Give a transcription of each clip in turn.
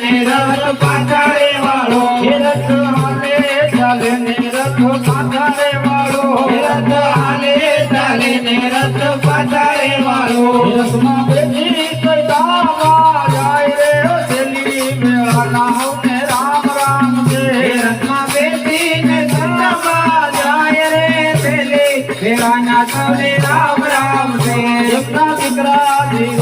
મેરા પાખડે વાળો હેરત હાલે ચાલે નિરત પાખડે વાળો હેરત હાલે ચાલે નિરત પાખડે વાળો રમમાં બેઠી સંતવાજાય રે ઓ જેલી મેળાના ઓ કે રામ રામ સે રમમાં બેઠી સંતવાજાય રે જેલી મેળાના ઓ કે રામ રામ સે સુખતા વિકરાજી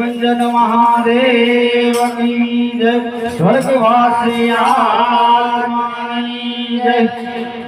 भंजन महादेव वीर स्वर्गवास